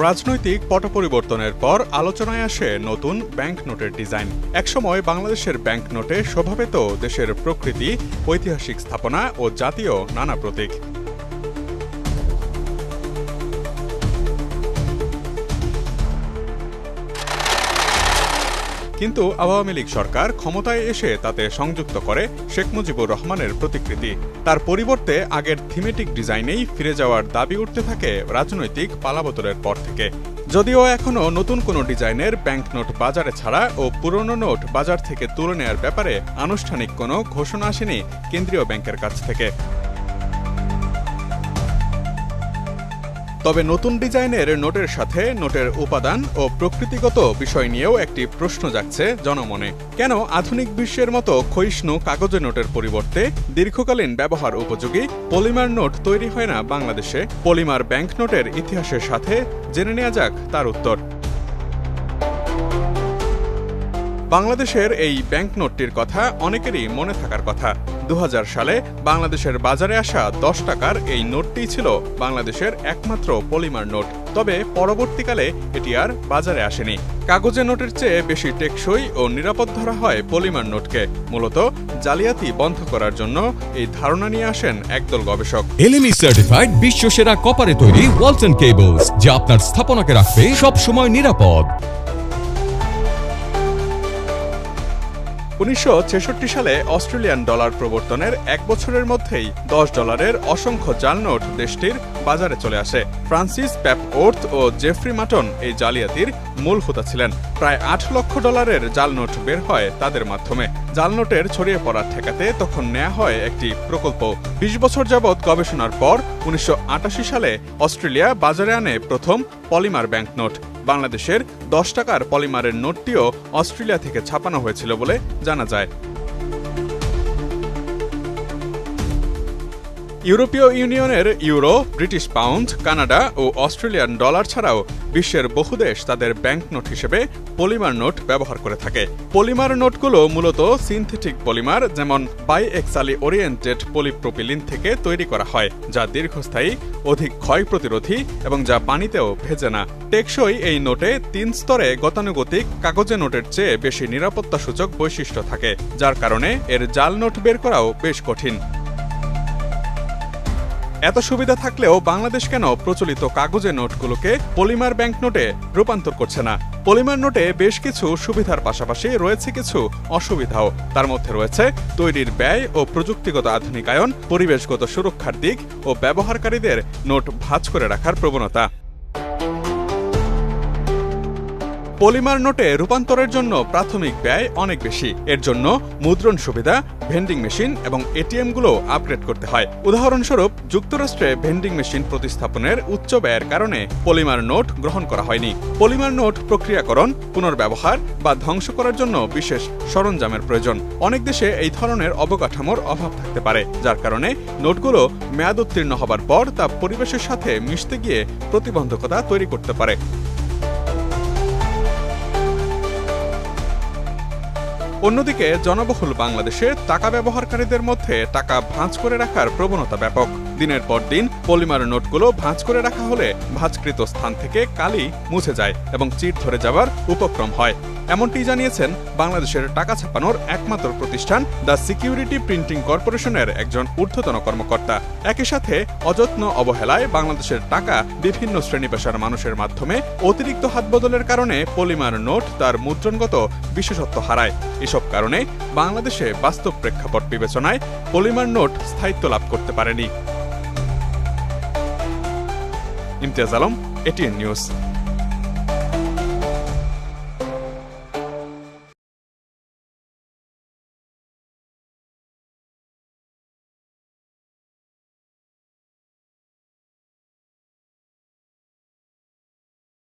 রাজনৈতিক পট পরিবর্তনের পর আলোচনায় আসে নতুন ব্যাংক নোটের ডিজাইন। একসময় বাংলাদেশের ব্যাংক নোটে শোভা দেশের প্রকৃতি, ঐতিহাসিক স্থাপনা ও জাতীয় নানা প্রতীক। কিন্তু আওয়ামী লীগ সরকার ক্ষমতায় এসে তাতে সংযুক্ত করে শেখ মুজিবুর রহমানের প্রতিকৃতি। তার পরিবর্তে আগের থিমেটিক ডিজাইনেই ফিরে যাওয়ার দাবি উঠতে থাকে রাজনৈতিক পালাবদলের পর থেকে। যদিও এখনও নতুন কোনো ডিজাইনের ব্যাংক নোট বাজারে ছাড়া ও পুরনো নোট বাজার থেকে তুলে নেয়ার ব্যাপারে আনুষ্ঠানিক কোনো ঘোষণা আসেনি কেন্দ্রীয় ব্যাংকের কাছ থেকে। তবে নতুন ডিজাইনের নোটের সাথে নোটের উপাদান ও প্রকৃতিগত বিষয় নিয়েও একটি প্রশ্ন জাগছে জনমনে। কেন আধুনিক বিশ্বের মতো ক্ষয়িষ্ণু কাগজে নোটের পরিবর্তে দীর্ঘকালীন ব্যবহার উপযোগী পলিমার নোট তৈরি হয় না বাংলাদেশে? পলিমার ব্যাংক নোটের ইতিহাসের সাথে জেনে নেওয়া যাক তার উত্তর। বাংলাদেশের এই ব্যাংক নোটটির কথা অনেকেরই মনে থাকার কথা। দু হাজার সালে বাংলাদেশের বাজারে আসা দশ টাকার এই নোটটি ছিল বাংলাদেশের একমাত্র পলিমার নোট। তবে পরবর্তীকালে এটি আর বাজারে আসেনি। কাগজের নোটের চেয়ে বেশি টেকসই ও নিরাপদ ধরা হয় পলিমার নোটকে। মূলত জালিয়াতি বন্ধ করার জন্য এই ধারণা নিয়ে আসেন একদল গবেষক। এলএমই সার্টিফাইড বিশ্বসেরা কপারে তৈরি ওয়ালটন কেবলস যা আপনার স্থাপনাকে রাখবে সব সময় নিরাপদ। উনিশশো ছেষট্টি সালে অস্ট্রেলিয়ান ডলার প্রবর্তনের এক বছরের মধ্যেই দশ ডলারের অসংখ্য জাল নোট দেশটির বাজারে চলে আসে। ফ্রান্সিস প্যাপ ওর্থ ও জেফ্রি মাটন এই জালিয়াতির মূল হোতা ছিলেন। প্রায় আট লক্ষ ডলারের জাল নোট বের হয় তাদের মাধ্যমে। জাল নোটের ছড়িয়ে পড়া ঠেকাতে তখন নেওয়া হয় একটি প্রকল্প। বিশ বছর যাবৎ গবেষণার পর উনিশশো আটাশি সালে অস্ট্রেলিয়া বাজারে আনে প্রথম পলিমার ব্যাংক নোট বাংলাদেশের দশ টাকার পলিমারের নোটটিও অস্ট্রেলিয়া থেকে ছাপানো হয়েছিল বলে জানা যায়। ইউরোপীয় ইউনিয়নের ইউরো, ব্রিটিশ পাউন্ড, কানাডা ও অস্ট্রেলিয়ান ডলার ছাড়াও বিশ্বের বহু দেশ তাদের ব্যাংক নোট হিসেবে পলিমার নোট ব্যবহার করে থাকে। পলিমার নোটগুলো মূলত সিনথেটিক পলিমার, যেমন বাই এক্সালি ওরিয়েন্টেড পলিপ্রোপিলিন থেকে তৈরি করা হয়, যা দীর্ঘস্থায়ী, অধিক ক্ষয় প্রতিরোধী এবং যা পানিতেও ভেজে না। টেকসই এই নোটে তিন স্তরে গতানুগতিক কাগজে নোটের চেয়ে বেশি নিরাপত্তা সূচক বৈশিষ্ট্য থাকে, যার কারণে এর জাল নোট বের করাও বেশ কঠিন। এত সুবিধা থাকলেও বাংলাদেশ কেন প্রচলিত কাগজে নোটগুলোকে পলিমার ব্যাংক নোটে রূপান্তর করছে না? পলিমার নোটে বেশ কিছু সুবিধার পাশাপাশি রয়েছে কিছু অসুবিধাও। তার মধ্যে রয়েছে তৈরির ব্যয় ও প্রযুক্তিগত আধুনিকায়ন, পরিবেশগত সুরক্ষার দিক ও ব্যবহারকারীদের নোট ভাঁজ করে রাখার প্রবণতা। পলিমার নোটে রূপান্তরের জন্য প্রাথমিক ব্যয় অনেক বেশি। এর জন্য মুদ্রণ সুবিধা, ভেন্ডিং মেশিন এবং এটিএমগুলো আপগ্রেড করতে হয়। উদাহরণস্বরূপ, যুক্তরাষ্ট্রে ভেন্ডিং মেশিন প্রতিস্থাপনের উচ্চ ব্যয়ের কারণে পলিমার নোট গ্রহণ করা হয়নি। পলিমার নোট প্রক্রিয়াকরণ, পুনর্ব্যবহার বা ধ্বংস করার জন্য বিশেষ সরঞ্জামের প্রয়োজন। অনেক দেশে এই ধরনের অবকাঠামোর অভাব থাকতে পারে, যার কারণে নোটগুলো মেয়াদ উত্তীর্ণ হবার পর তা পরিবেশের সাথে মিশতে গিয়ে প্রতিবন্ধকতা তৈরি করতে পারে। অন্যদিকে জনবহুল বাংলাদেশে টাকা ব্যবহারকারীদের মধ্যে টাকা ভাঁজ করে রাখার প্রবণতা ব্যাপক। দিনের পর দিন পলিমার নোটগুলো ভাঁজ করে রাখা হলে ভাঁজকৃত স্থান থেকে কালি মুছে যায় এবং চিট ধরে যাওয়ার উপক্রম হয়। এমনটি জানিয়েছেন বাংলাদেশের টাকা ছাপানোর একমাত্র প্রতিষ্ঠান দ্য সিকিউরিটি প্রিন্টিং কর্পোরেশনের একজন ঊর্ধ্বতন কর্মকর্তা। একই সাথে অযত্ন অবহেলায় বাংলাদেশের টাকা বিভিন্ন শ্রেণি পেশার মানুষের মাধ্যমে অতিরিক্ত হাত বদলের কারণে পলিমার নোট তার মুদ্রণগত বিশেষত্ব হারায়। এসব কারণে বাংলাদেশে বাস্তব প্রেক্ষাপট বিবেচনায় পলিমার নোট স্থায়িত্ব লাভ করতে পারেনি। Imtiaz Alam ATN news.